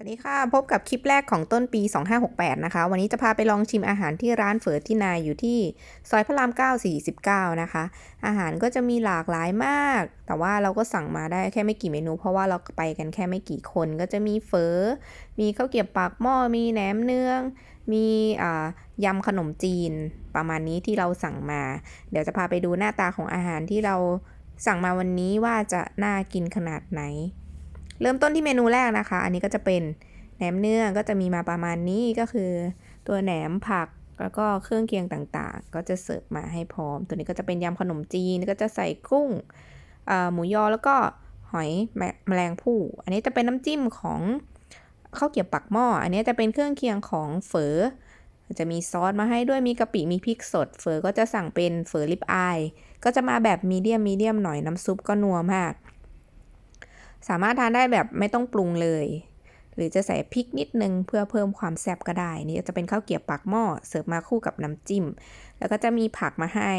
สวัสดีค่ะ พบกับคลิปแรกของต้นปี 2568 นะคะ วันนี้จะพาไปลองชิมอาหารที่ร้านเฝอที่นายอยู่ที่ซอยพระราม 9 49 นะคะ อาหารก็จะมีหลากหลายมาก แต่ว่าเราก็สั่งมาได้แค่ไม่กี่เมนู เพราะว่าเราไปกันแค่ไม่กี่คน ก็จะมีเฝอ มีข้าวเกี๊ยวปากหม้อ มีแหนมเนือง มีอยำขนมจีน ประมาณนี้ที่เราสั่งมา เดี๋ยวจะพาไปดูหน้าตาของอาหารที่เราสั่งมาวันนี้ว่าจะน่ากินขนาดไหน เริ่มต้นที่เมนูแรกนะคะ อันนี้ก็จะเป็นแหนมเนื้อก็จะมีมาประมาณนี้ก็คือตัวแหนมผักแล้วก็เครื่องเคียงต่างๆ ก็จะเสิร์ฟมาให้พร้อม ตัวนี้ก็จะเป็นยำขนมจีนก็จะใส่กุ้งหมูยอแล้วก็หอยแมแมลงภู่อันนี้จะเป็นน้ำจิ้มของข้าวเกี๊ยวปักหม้อ อันนี้จะเป็นเครื่องเคียงของเฝอ จะมีซอสมาให้ด้วยมีกะปิมีพริกสด เฝอก็จะสั่งเป็นเฝอลิปอาย ก็จะมาแบบมีเดียมมีเดียมหน่อยน้ำซุปก็นัวมาก สามารถทานได้แบบไม่ต้องปรุงเลย หรือจะใส่พริกนิดนึงเพื่อเพิ่มความแซ่บก็ได้ นี่จะเป็นข้าวเกี๊ยวปากหม้อเสิร์ฟมาคู่กับน้ำจิ้ม แล้วก็จะมีผักมาให้